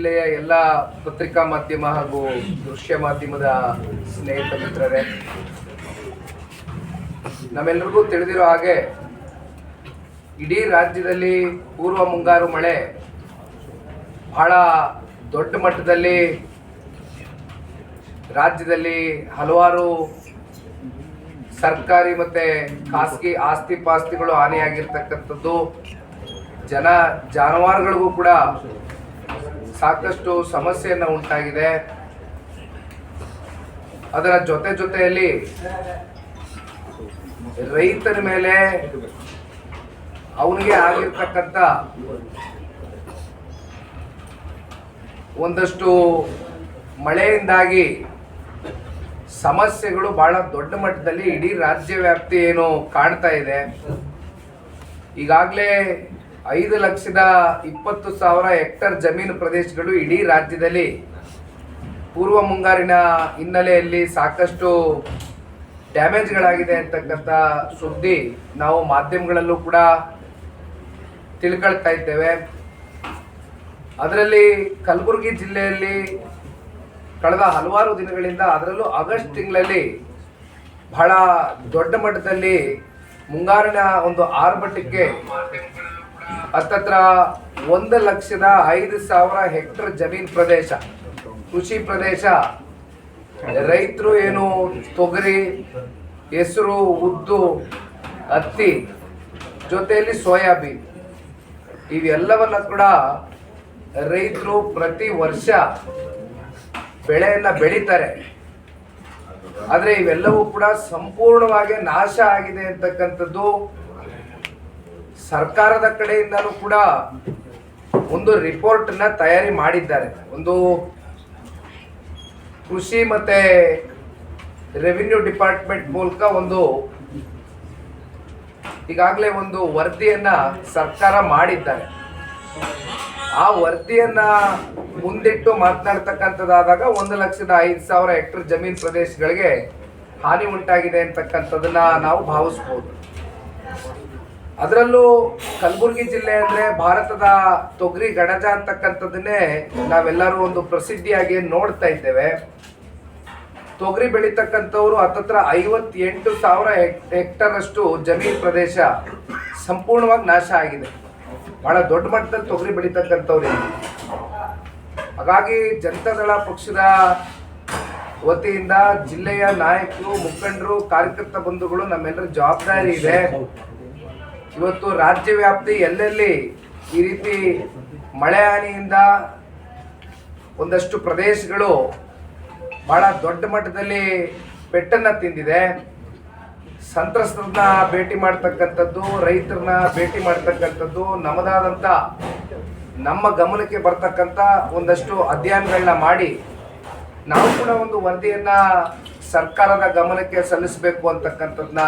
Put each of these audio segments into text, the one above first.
ಜಿಲ್ಲೆಯ ಎಲ್ಲ ಪತ್ರಿಕಾ ಮಾಧ್ಯಮ ಹಾಗೂ ದೃಶ್ಯ ಮಾಧ್ಯಮದ ಸ್ನೇಹಿತ ಮಿತ್ರರೇ ನಮ್ಮೆಲ್ಲರಿಗೂ ತಿಳಿದಿರೋ ಹಾಗೆ ಇಡೀ ರಾಜ್ಯದಲ್ಲಿ ಪೂರ್ವ ಮುಂಗಾರು ಮಳೆ ಬಹಳ ದೊಡ್ಡ ಮಟ್ಟದಲ್ಲಿ ರಾಜ್ಯದಲ್ಲಿ ಹಲವಾರು ಸರ್ಕಾರಿ ಮತ್ತೆ ಖಾಸಗಿ ಆಸ್ತಿ ಪಾಸ್ತಿಗಳು ಹಾನಿಯಾಗಿರ್ತಕ್ಕಂಥದ್ದು. ಜನ ಜಾನುವಾರುಗಳಿಗೂ ಕೂಡ ಸಾಕಷ್ಟು ಸಮಸ್ಯೆಯನ್ನು ಉಂಟಾಗಿದೆ. ಅದರ ಜೊತೆ ಜೊತೆಯಲ್ಲಿ ರೈತರ ಮೇಲೆ ಅವನಿಗೆ ಆಗಿರ್ತಕ್ಕಂಥ ಒಂದಷ್ಟು ಮಳೆಯಿಂದಾಗಿ ಸಮಸ್ಯೆಗಳು ಬಹಳ ದೊಡ್ಡ ಮಟ್ಟದಲ್ಲಿ ಇಡೀ ರಾಜ್ಯ ವ್ಯಾಪ್ತಿ ಏನು ಕಾಣ್ತಾ ಇದೆ. ಈಗಾಗಲೇ ಐದು ಲಕ್ಷದ ಇಪ್ಪತ್ತು ಸಾವಿರ ಹೆಕ್ಟರ್ ಜಮೀನು ಪ್ರದೇಶಗಳು ಇಡೀ ರಾಜ್ಯದಲ್ಲಿ ಪೂರ್ವ ಮುಂಗಾರಿನ ಹಿನ್ನೆಲೆಯಲ್ಲಿ ಸಾಕಷ್ಟು ಡ್ಯಾಮೇಜ್ಗಳಾಗಿದೆ ಅಂತಕ್ಕಂಥ ಸುದ್ದಿ ನಾವು ಮಾಧ್ಯಮಗಳಲ್ಲೂ ಕೂಡ ತಿಳ್ಕೊಳ್ತಾ ಇದ್ದೇವೆ. ಅದರಲ್ಲಿ ಕಲಬುರಗಿ ಜಿಲ್ಲೆಯಲ್ಲಿ ಕಳೆದ ಹಲವಾರು ದಿನಗಳಿಂದ, ಅದರಲ್ಲೂ ಆಗಸ್ಟ್ ತಿಂಗಳಲ್ಲಿ ಬಹಳ ದೊಡ್ಡ ಮಟ್ಟದಲ್ಲಿ ಮುಂಗಾರಿನ ಒಂದು ಆರ್ಭಟಕ್ಕೆ ಹತ್ತತ್ರ ಒಂದು ಲಕ್ಷದ ಐದು ಸಾವಿರ ಹೆಕ್ಟರ್ ಜಮೀನ್ ಪ್ರದೇಶ. ಕೃಷಿ ಪ್ರದೇಶ. ರೈತರು ಏನು ತೊಗರಿ, ಹೆಸರು, ಉದ್ದು, ಹತ್ತಿ, ಜೊತೆಯಲ್ಲಿ ಸೋಯಾಬೀನ್. ಇವೆಲ್ಲವನ್ನ ಕೂಡ ರೈತರು ಪ್ರತಿ ವರ್ಷ ಬೆಳೆಯನ್ನ ಬೆಳೀತಾರೆ. ಆದರೆ ಇವೆಲ್ಲವೂ ಕೂಡ ಸಂಪೂರ್ಣವಾಗಿ ನಾಶ ಆಗಿದೆ ಅಂತಕ್ಕಂಥದ್ದು ಸರ್ಕಾರದ ಕಡೆಯಿಂದಲೂ ಕೂಡ ಒಂದು ರಿಪೋರ್ಟ್ನ ತಯಾರಿ ಮಾಡಿದ್ದಾರೆ. ಒಂದು ಕೃಷಿ ಮತ್ತೆ ರೆವಿನ್ಯೂ ಡಿಪಾರ್ಟ್ಮೆಂಟ್ ಮೂಲಕ ಒಂದು ಈಗಾಗಲೇ ಒಂದು ವರದಿಯನ್ನ ಸರ್ಕಾರ ಮಾಡಿದ್ದಾರೆ. ಆ ವರದಿಯನ್ನ ಮುಂದಿಟ್ಟು ಮಾತನಾಡ್ತಕ್ಕಂಥದ್ದಾದಾಗ ಒಂದು ಲಕ್ಷದ ಐದು ಸಾವಿರ ಹೆಕ್ಟರ್ ಜಮೀನು ಪ್ರದೇಶಗಳಿಗೆ ಹಾನಿ ಉಂಟಾಗಿದೆ ಅಂತಕ್ಕಂಥದ್ದನ್ನು ನಾವು ಭಾವಿಸ್ಬೋದು. ಅದರಲ್ಲೂ ಕಲಬುರಗಿ ಜಿಲ್ಲೆ ಅಂದ್ರೆ ಭಾರತದ ತೊಗರಿ ಗಣಜ ಅಂತಕ್ಕಂಥದ್ದನ್ನೇ ನಾವೆಲ್ಲರೂ ಒಂದು ಪ್ರಸಿದ್ಧಿಯಾಗಿ ನೋಡ್ತಾ ಇದ್ದೇವೆ. ತೊಗರಿ ಬೆಳೀತಕ್ಕಂಥವ್ರು ಹತ್ತತ್ರ ಐವತ್ತೆಂಟು ಸಾವಿರ ಹೆಕ್ಟರ್ ಅಷ್ಟು ಜಮೀನ್ ಪ್ರದೇಶ ಸಂಪೂರ್ಣವಾಗಿ ನಾಶ ಆಗಿದೆ. ಬಹಳ ದೊಡ್ಡ ಮಟ್ಟದಲ್ಲಿ ತೊಗರಿ ಬೆಳೀತಕ್ಕಂಥವ್ರು. ಹಾಗಾಗಿ ಜನತಾದಳ ಪಕ್ಷದ ವತಿಯಿಂದ ಜಿಲ್ಲೆಯ ನಾಯಕರು, ಮುಖಂಡರು, ಕಾರ್ಯಕರ್ತ ಬಂಧುಗಳು ನಮ್ಮೆಲ್ಲರ ಜವಾಬ್ದಾರಿ ಇದೆ. ಇವತ್ತು ರಾಜ್ಯ ವ್ಯಾಪ್ತಿ ಎಲ್ಲೆಲ್ಲಿ ಈ ರೀತಿ ಮಳೆ ಹಾನಿಯಿಂದ ಒಂದಷ್ಟು ಪ್ರದೇಶಗಳು ಬಹಳ ದೊಡ್ಡ ಮಟ್ಟದಲ್ಲಿ ಪೆಟ್ಟನ್ನು ತಿಂದಿದೆ. ಸಂತ್ರಸ್ತರನ್ನ ಭೇಟಿ ಮಾಡ್ತಕ್ಕಂಥದ್ದು, ರೈತರನ್ನ ಭೇಟಿ ಮಾಡ್ತಕ್ಕಂಥದ್ದು, ನಮ್ಮದಾದಂಥ ನಮ್ಮ ಗಮನಕ್ಕೆ ಬರ್ತಕ್ಕಂಥ ಒಂದಷ್ಟು ಅಧ್ಯಯನಗಳನ್ನ ಮಾಡಿ ನಾವು ಕೂಡ ಒಂದು ವರದಿಯನ್ನ ಸರ್ಕಾರದ ಗಮನಕ್ಕೆ ಸಲ್ಲಿಸಬೇಕು ಅಂತಕ್ಕಂಥದ್ದನ್ನ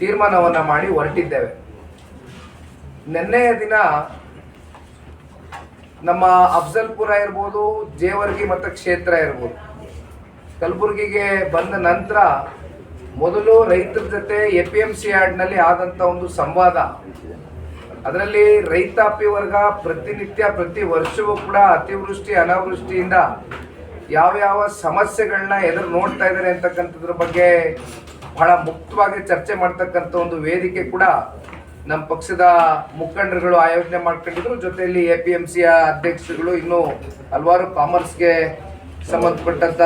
ತೀರ್ಮಾನವನ್ನು ಮಾಡಿ ಹೊರಟಿದ್ದೇವೆ. ನಿನ್ನೆಯ ದಿನ ನಮ್ಮ ಅಫ್ಜಲ್ಪುರ ಇರ್ಬೋದು, ಜೇವರ್ಗಿ ಮತ್ತು ಕ್ಷೇತ್ರ ಇರ್ಬೋದು. ಕಲಬುರಗಿಗೆ ಬಂದ ನಂತರ ಮೊದಲು ರೈತರ ಜೊತೆ ಎ ಪಿ ಎಂ ಸಿ ಆಡ್ನಲ್ಲಿ ಆದಂಥ ಒಂದು ಸಂವಾದ. ಅದರಲ್ಲಿ ರೈತಾಪಿ ವರ್ಗ ಪ್ರತಿನಿತ್ಯ ಪ್ರತಿ ವರ್ಷವೂ ಕೂಡ ಅತಿವೃಷ್ಟಿ, ಅನಾವೃಷ್ಟಿಯಿಂದ ಯಾವ ಯಾವ ಸಮಸ್ಯೆಗಳನ್ನ ಎದುರು ನೋಡ್ತಾ ಇದ್ದಾರೆ ಅಂತಕ್ಕಂಥದ್ರ ಬಗ್ಗೆ ಬಹಳ ಮುಕ್ತವಾಗಿ ಚರ್ಚೆ ಮಾಡ್ತಕ್ಕಂಥ ಒಂದು ವೇದಿಕೆ ಕೂಡ ನಮ್ಮ ಪಕ್ಷದ ಮುಖಂಡರುಗಳು ಆಯೋಜನೆ ಮಾಡ್ಕೊಂಡಿದ್ರು. ಜೊತೆಯಲ್ಲಿ ಎ ಪಿ ಎಂ ಸಿಯ ಅಧ್ಯಕ್ಷರುಗಳು ಇನ್ನು ಹಲವಾರು ಕಾಮರ್ಸ್ಗೆ ಸಂಬಂಧಪಟ್ಟಂತ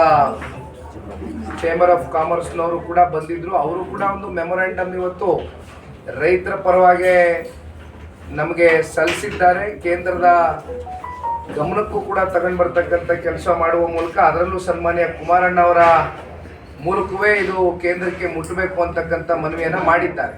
ಚೇಂಬರ್ ಆಫ್ ಕಾಮರ್ಸ್ನವರು ಕೂಡ ಬಂದಿದ್ರು. ಅವರು ಕೂಡ ಒಂದು ಮೆಮೊರಾಂಡಮ್ ಇವತ್ತು ರೈತರ ಪರವಾಗಿ ನಮಗೆ ಸಲ್ಲಿಸಿದ್ದಾರೆ. ಕೇಂದ್ರದ ಗಮನಕ್ಕೂ ಕೂಡ ತಗೊಂಡು ಬರ್ತಕ್ಕಂಥ ಕೆಲಸ ಮಾಡುವ ಮೂಲಕ ಅದರಲ್ಲೂ ಸನ್ಮಾನ್ಯ ಕುಮಾರಣ್ಣ ಅವರ ಮೂಲಕವೇ ಇದು ಕೇಂದ್ರಕ್ಕೆ ಮುಟ್ಟಬೇಕು ಅಂತಕ್ಕಂಥ ಮನವಿಯನ್ನ ಮಾಡಿದ್ದಾರೆ.